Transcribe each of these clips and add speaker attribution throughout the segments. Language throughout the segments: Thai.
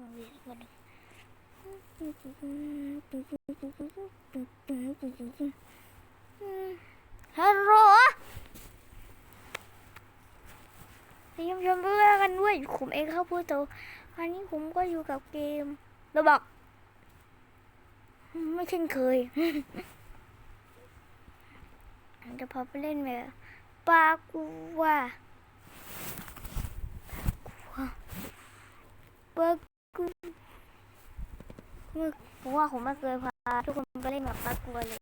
Speaker 1: มันมีสักวันหนึ่งฮัลโหลพยายามชมเพื่อนกันด้วยผมเองครับพูดโตอันนี้ผมก็อยู่กับเกมเราบอก ไม่เช่นเคยจะพาไปเล่นแบบปากัวปากัวเมื่อ ผมว่าผมไม่เคยพาทุกคนไปเล่นแบบปากัวเลย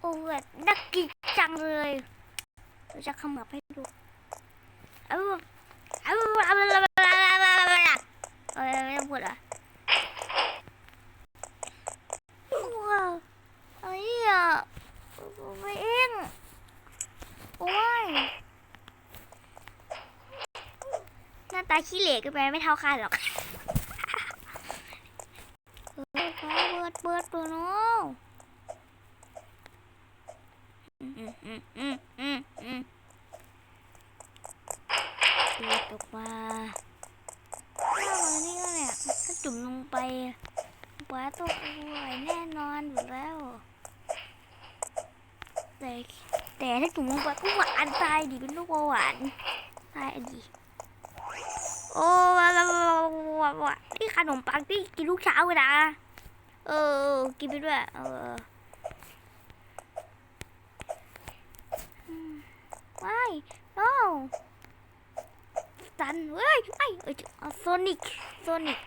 Speaker 1: โอ้แบบนักกิจจังเลยเราจะขมับให้ดูเอาเอาเอาเอาเอาเอาไม่ต้องพูดอะว้าวไอ้อะไปเองโอ้ยหน้าตาขี้เหร่กันไปไม่เท่าข้าหรอก เอเบิดเบิดตัวน้องอืมอืมอืมอืมอืมอืมเปิดออกมาข้าวันนี้ก็เนี่ยถ้าจุ่มลงไปปลาต้องอร่อยแน่นอนอยู่แล้ว แต่แต่ถ้าจุ่มลงไปก็หวานตายดิเป็นลูกหวานตายดิโอ้ว้าวว้าวว้าวว้าวนี่ขนมปังที่กินทุกเช้าเลยนะ เออ กินไปด้วย เอออืมไม่โอ้ตันเว้ยไอ้เอ้ยโซนิกโซนิก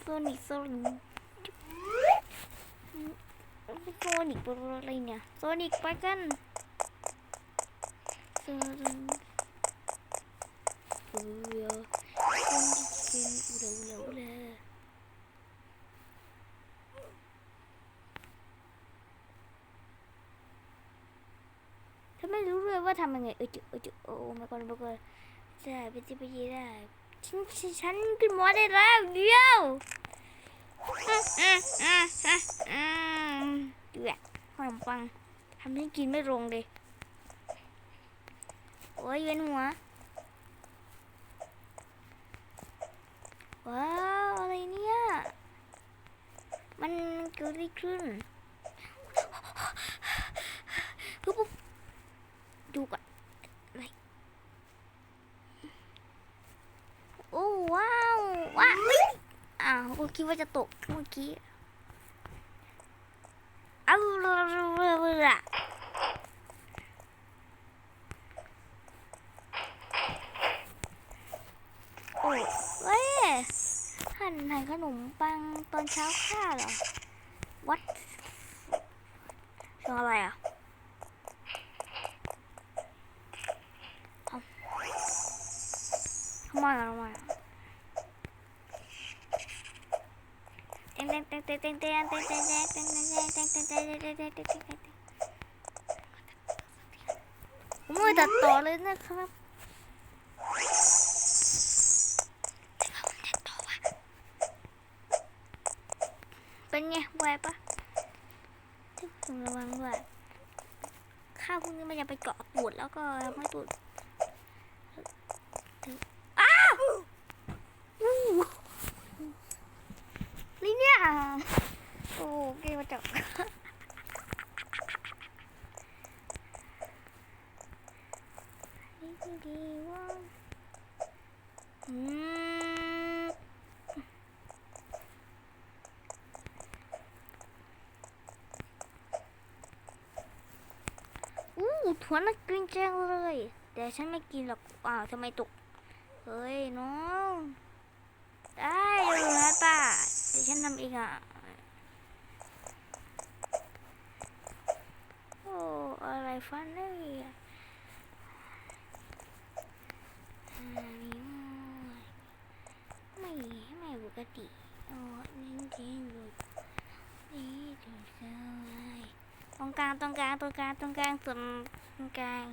Speaker 1: โซนิกโซนิกโซนิกเป็นอะไรเนี่ย โซนิกไปกันโซนิกเออโซนิกเป็นอุระอุระอุระถ้าไม่ รู้เลยว่าทำยังไงเออจุเออจุโอ้ไม่ก่อนไม่ก่อนใช่ไปจีไปยีได้ฉันฉันฉันขึ้นมอได้แล้วเดียวอืมอืมอืมอืมเดือดขนมปังทำให้กินไม่ลงเลยโอ้ยเวียนหัว ว้าว อะไรเนี่ย มันเกิดอะไรขึ้นปุ๊บปุ๊บดูก่อนอะไรโอ้ว้าวว้าว อ้าวก็คิดว่าจะตกเมื่อกี้อ้าวละโอ้เว้ยหั่นหั่นขนมปังตอนเช้าข้าเหรอวัดช่วงอะไรอะ ผมไม่ตัดต่อเลยนะครับเป็นไงไหวปะผมระวังด้วยข้าวพวกนี้มันจะไปเกาะตูดแล้วก็ไม่ตูดอ้าวอู้ นี่เนี่ยโอ้เกมมาจับนี่คือดีว่าอืมอู้ ถั่วน่ากินจังเลย แต่ฉันไม่กินหรอก อ้าวทำไมตก เฮ้ยน้อง ได้เลยนะป้าเดี๋ยวฉันทำเองอะ โอ้ อะไรฟันนนี้ไม่ไม่ปกติ โอ้นี่จริงนี่ถึงเท่าไร ตรงกลางตรงกลางตรงกลางตรงกลางตรงกลาง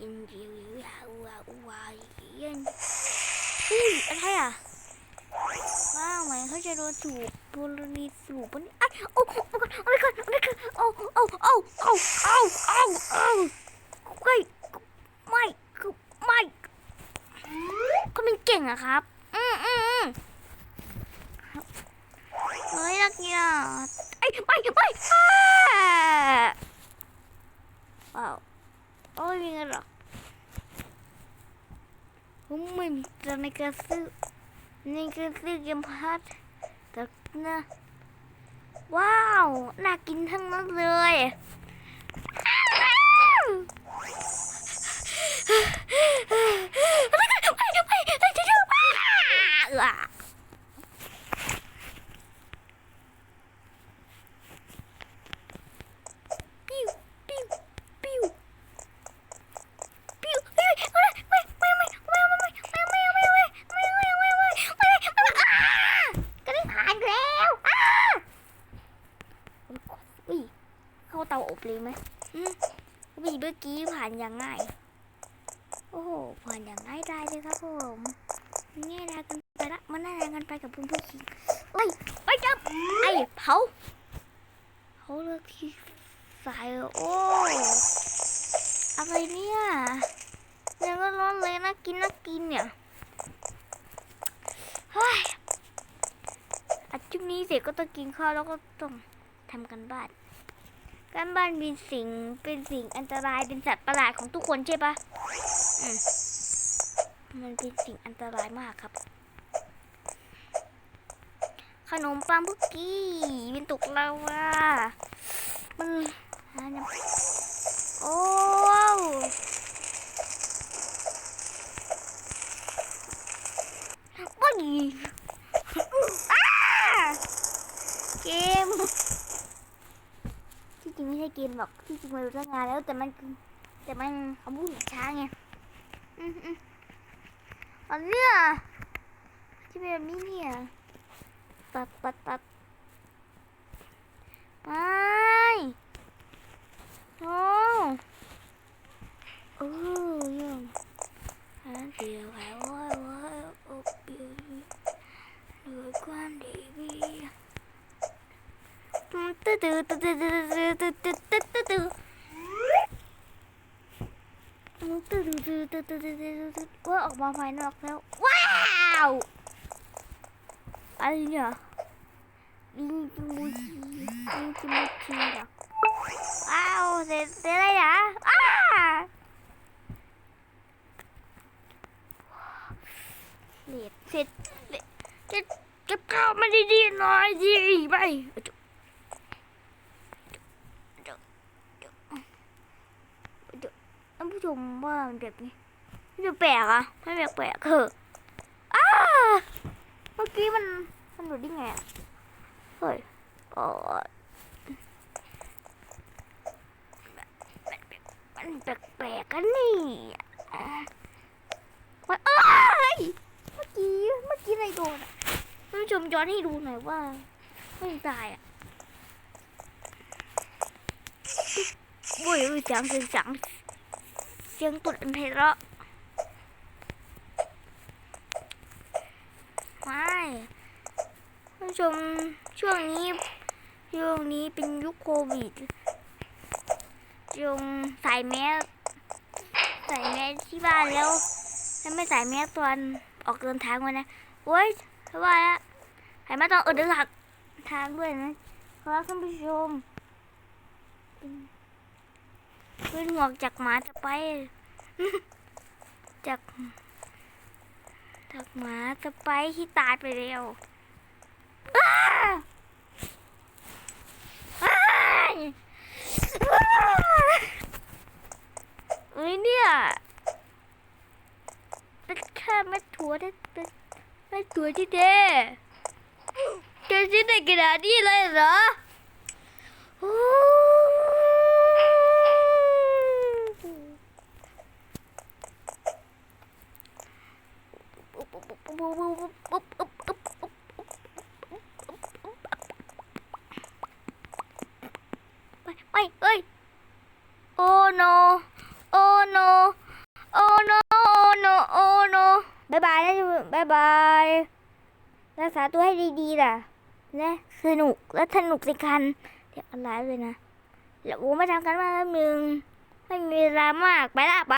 Speaker 1: ยินยิวยิวยาวว้าอูาเย็นอุ้ยอะไรอะว้าวไหมเขาจะโดนถูกโดนรีสูบปนอะโอ้โอ้โอ้โอ้โอ้โอ้โอ้โอ้โอ้โอ้ไม่ไม่ไม่ก็ป็นเก่งอะครับ อืมอืมอืมเฮ้ยนักกีฬา ไปอ่าว้าวโอ้ยมีเงินหรอผมไม่มีตังในการซื้อในการซื้อเกมพัดแต่นะว้าว น่ากินทั้งนั้นเลยไป มวีเมื่อกี้ผ่านอย่างง่าย โอ้โห ผ่านอย่างง่ายได้เลยครับผมง่ายได้กันไปละมันน่าแรงกันไปกับเพื่อนผู้หญิงเอ้ยไปจับไอ้เผาเผาเลือกที่สายโอ้อะไรเนี่ยยังก็ร้อนเลยนะกินนะกินเนี่ยเฮ้ยอัดจุดนี้เสร็จก็ต้องกินข้าวแล้วก็ต้องทำกันบ้าน การบ้านเป็นสิ่งเป็นสิ่งอันตรายเป็นสัตว์ประหลาดของทุกคนใช่ปะมันเป็นสิ่งอันตรายมากครับ ขนมปังพุกกี้เป็นตกลาวามันอันนั้นโอ้ว้าวปอยอ้าเกม ริงไม่ใช่เกมหรอกที่จริงมันรู้ตั้งงานแล้วแต่มันคือแต่มันเขาพูดช้าไงอืมอืมอันเนี้ยที่เป็นแบบนี้เนี่ยตัดตัดตัดไม่ ตื้อว่าออกมาภายนอกแล้ว ว้าวอะไรเนี่ยลิงจูมูชีลิงจูมูชีเหรอว้าวเสร็จเสร็จเลยเหรออ้าเสร็จเสร็จเสร็จเก็บข้าวมาดีๆหน่อยสิไปจุ๊บจุ๊บจุ๊บจุ๊บท่านผู้ชมว่ามันแบบนี้ ไม่แปลกอะไม่แปลกๆคืออ้าเมื่อกี้มันมันหลุดได้ไงอะเฮ้ยโอ้ยมันแปลกๆกันนี่อะมันเอ้ยเมื่อกี้เมื่อกี้อะไรโดนอะท่านผู้ชมย้อนให้ดูหน่อยว่าไม่ตายอะโอ้ยเสียงเสียงเสียงเสียงตุดอันไพเราะ ไม่ท่านผู้ชมช่วงนี้ช่วงนี้เป็นยุคโควิดจงใส่แมสใส่แมสที่บ้านแล้วแล้วไม่ใส่แมสตอนออกเดินทางวันนะโอ้ยเพราะว่าละใส่แมสตอนออกเดินทางทางด้วยนะครับท่านผู้ชมเป็นเป็นห่วงจากหมาจะไปจาก จากหมาจะไปที่ตายไปแล้วอ้าอ้ายอ้าเอ้ยเนี่ยเป็นแค่เม็ดถั่วได้เป็นเม็ดถั่วที่เด้จะชิ้นในกระดาษนี้เลยเหรอโอ้ ไปไปเอ้ย โอ้ no โอ้ no โอ้ no โอ้ no โอ้ no บายบายนะบายบายรักษาตัวให้ดีๆล่ะนะสนุกและสนุกสิคันเดี๋ยวอะไรเลยนะแล้วโอ้ไม่ทำกันมากนึงไม่มีเวลามากไปละไป